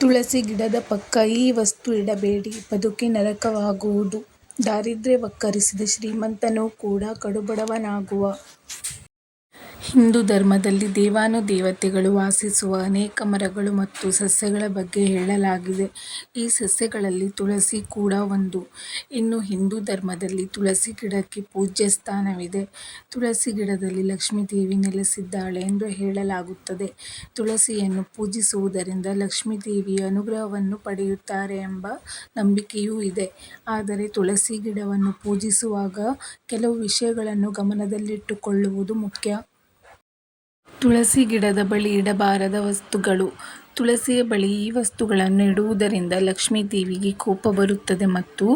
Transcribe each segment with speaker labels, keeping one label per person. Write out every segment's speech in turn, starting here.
Speaker 1: ತುಳಸಿ ಗಿಡದ ಪಕ್ಕ ಈ ವಸ್ತು ಇಡಬೇಡಿ ಬದುಕಿ ನರಕವಾಗುವುದು. ದಾರಿದ್ರ್ಯ ವಕ್ಕರಿಸಿದ ಶ್ರೀಮಂತನೂ ಕೂಡ ಕಡುಬಡವನಾಗುವ. ಹಿಂದೂ ಧರ್ಮದಲ್ಲಿ ದೇವಾನುದೇವತೆಗಳು ವಾಸಿಸುವ ಅನೇಕ ಮರಗಳು ಮತ್ತು ಸಸ್ಯಗಳ ಬಗ್ಗೆ ಹೇಳಲಾಗಿದೆ. ಈ ಸಸ್ಯಗಳಲ್ಲಿ ತುಳಸಿ ಕೂಡ ಒಂದು. ಇನ್ನು ಹಿಂದೂ ಧರ್ಮದಲ್ಲಿ ತುಳಸಿ ಗಿಡಕ್ಕೆ ಪೂಜ್ಯ ಸ್ಥಾನವಿದೆ. ತುಳಸಿ ಗಿಡದಲ್ಲಿ ಲಕ್ಷ್ಮೀದೇವಿ ನೆಲೆಸಿದ್ದಾಳೆ ಎಂದು ಹೇಳಲಾಗುತ್ತದೆ. ತುಳಸಿಯನ್ನು ಪೂಜಿಸುವುದರಿಂದ ಲಕ್ಷ್ಮೀದೇವಿಯ ಅನುಗ್ರಹವನ್ನು ಪಡೆಯುತ್ತಾರೆ ಎಂಬ ನಂಬಿಕೆಯೂ ಇದೆ. ಆದರೆ ತುಳಸಿ ಗಿಡವನ್ನು ಪೂಜಿಸುವಾಗ ಕೆಲವು ವಿಷಯಗಳನ್ನು ಗಮನದಲ್ಲಿಟ್ಟುಕೊಳ್ಳುವುದು ಮುಖ್ಯ. ತುಳಸಿ ಗಿಡದ ಬಳಿ ಇಡಬಾರದ ವಸ್ತುಗಳು ತುಳಸಿಯ ಬಳಿ ಈ ವಸ್ತುಗಳನ್ನು ಇಡುವುದರಿಂದ ಲಕ್ಷ್ಮೀದೇವಿಗೆ ಕೋಪ ಬರುತ್ತದೆ ಮತ್ತು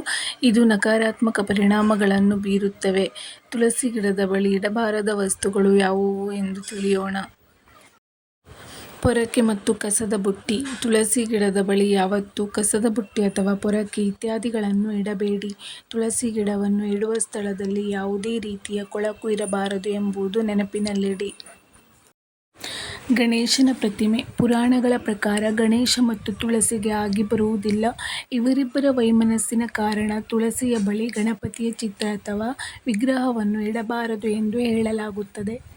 Speaker 1: ಇದು ನಕಾರಾತ್ಮಕ ಪರಿಣಾಮಗಳನ್ನು ಬೀರುತ್ತವೆ. ತುಳಸಿ ಗಿಡದ ಬಳಿ ಇಡಬಾರದ ವಸ್ತುಗಳು ಯಾವುವು ಎಂದು ತಿಳಿಯೋಣ. ಪೊರಕೆ ಮತ್ತು ಕಸದ ಬುಟ್ಟಿ ತುಳಸಿ ಗಿಡದ ಬಳಿ ಯಾವತ್ತೂ ಕಸದ ಬುಟ್ಟಿ ಅಥವಾ ಪೊರಕೆ ಇತ್ಯಾದಿಗಳನ್ನು ಇಡಬೇಡಿ. ತುಳಸಿ ಗಿಡವನ್ನು ಇಡುವ ಸ್ಥಳದಲ್ಲಿ ಯಾವುದೇ ರೀತಿಯ ಕೊಳಕು ಇರಬಾರದು ಎಂಬುದು ನೆನಪಿನಲ್ಲಿಡಿ. ಗಣೇಶನ ಪ್ರತಿಮೆ ಪುರಾಣಗಳ ಪ್ರಕಾರ ಗಣೇಶ ಮತ್ತು ತುಳಸಿಗೆ ಆಗಿ ಬರುವುದಿಲ್ಲ. ಇವರಿಬ್ಬರ ವೈಮನಸ್ಸಿನ ಕಾರಣ ತುಳಸಿಯ ಬಳಿ ಗಣಪತಿಯ ಚಿತ್ರ ಅಥವಾ ವಿಗ್ರಹವನ್ನು ಇಡಬಾರದು ಎಂದು ಹೇಳಲಾಗುತ್ತದೆ.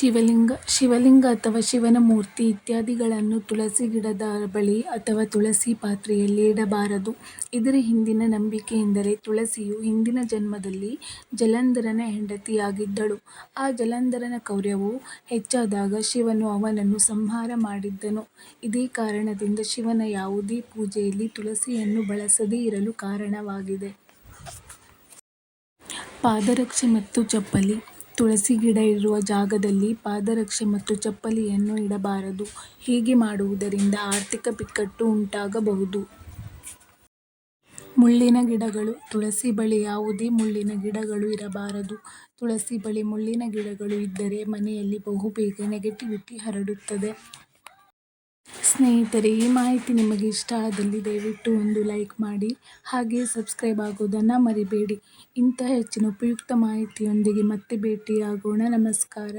Speaker 1: ಶಿವಲಿಂಗ ಶಿವಲಿಂಗ ಅಥವಾ ಶಿವನ ಮೂರ್ತಿ ಇತ್ಯಾದಿಗಳನ್ನು ತುಳಸಿ ಗಿಡದ ಬಳಿ ಅಥವಾ ತುಳಸಿ ಪಾತ್ರೆಯಲ್ಲಿ ಇಡಬಾರದು. ಇದರ ಹಿಂದಿನ ನಂಬಿಕೆ ಎಂದರೆ ತುಳಸಿಯು ಹಿಂದಿನ ಜನ್ಮದಲ್ಲಿ ಜಲಂಧರನ ಹೆಂಡತಿಯಾಗಿದ್ದಳು. ಆ ಜಲಂಧರನ ಕೌರ್ಯವು ಹೆಚ್ಚಾದಾಗ ಶಿವನು ಅವನನ್ನು ಸಂಹಾರ ಮಾಡಿದ್ದನು. ಇದೇ ಕಾರಣದಿಂದ ಶಿವನ ಯಾವುದೇ ಪೂಜೆಯಲ್ಲಿ ತುಳಸಿಯನ್ನು ಬಳಸದೇ ಇರಲು ಕಾರಣವಾಗಿದೆ. ಪಾದರಕ್ಷೆ ಮತ್ತು ಚಪ್ಪಲಿ ತುಳಸಿ ಗಿಡ ಇರುವ ಜಾಗದಲ್ಲಿ ಪಾದರಕ್ಷೆ ಮತ್ತು ಚಪ್ಪಲಿಯನ್ನು ಇಡಬಾರದು. ಹೀಗೆ ಮಾಡುವುದರಿಂದ ಆರ್ಥಿಕ ಬಿಕ್ಕಟ್ಟು ಉಂಟಾಗಬಹುದು. ಮುಳ್ಳಿನ ಗಿಡಗಳು, ತುಳಸಿ ಬಳಿ ಯಾವುದೇ ಮುಳ್ಳಿನ ಗಿಡಗಳು ಇರಬಾರದು. ತುಳಸಿ ಬಳಿ ಮುಳ್ಳಿನ ಗಿಡಗಳು ಇದ್ದರೆ ಮನೆಯಲ್ಲಿ ಬಹುಬೇಗ ನೆಗೆಟಿವಿಟಿ ಹರಡುತ್ತದೆ. ಸ್ನೇಹಿತರೆ, ಈ ಮಾಹಿತಿ ನಿಮಗೆ ಇಷ್ಟ ಆದಲ್ಲಿ ದಯವಿಟ್ಟು ಒಂದು ಲೈಕ್ ಮಾಡಿ, ಹಾಗೆ ಸಬ್ಸ್ಕ್ರೈಬ್ ಆಗೋದನ್ನು ಮರಿಬೇಡಿ. ಇಂತಹ ಹೆಚ್ಚಿನ ಉಪಯುಕ್ತ ಮಾಹಿತಿಯೊಂದಿಗೆ ಮತ್ತೆ ಭೇಟಿಯಾಗೋಣ ನಮಸ್ಕಾರ.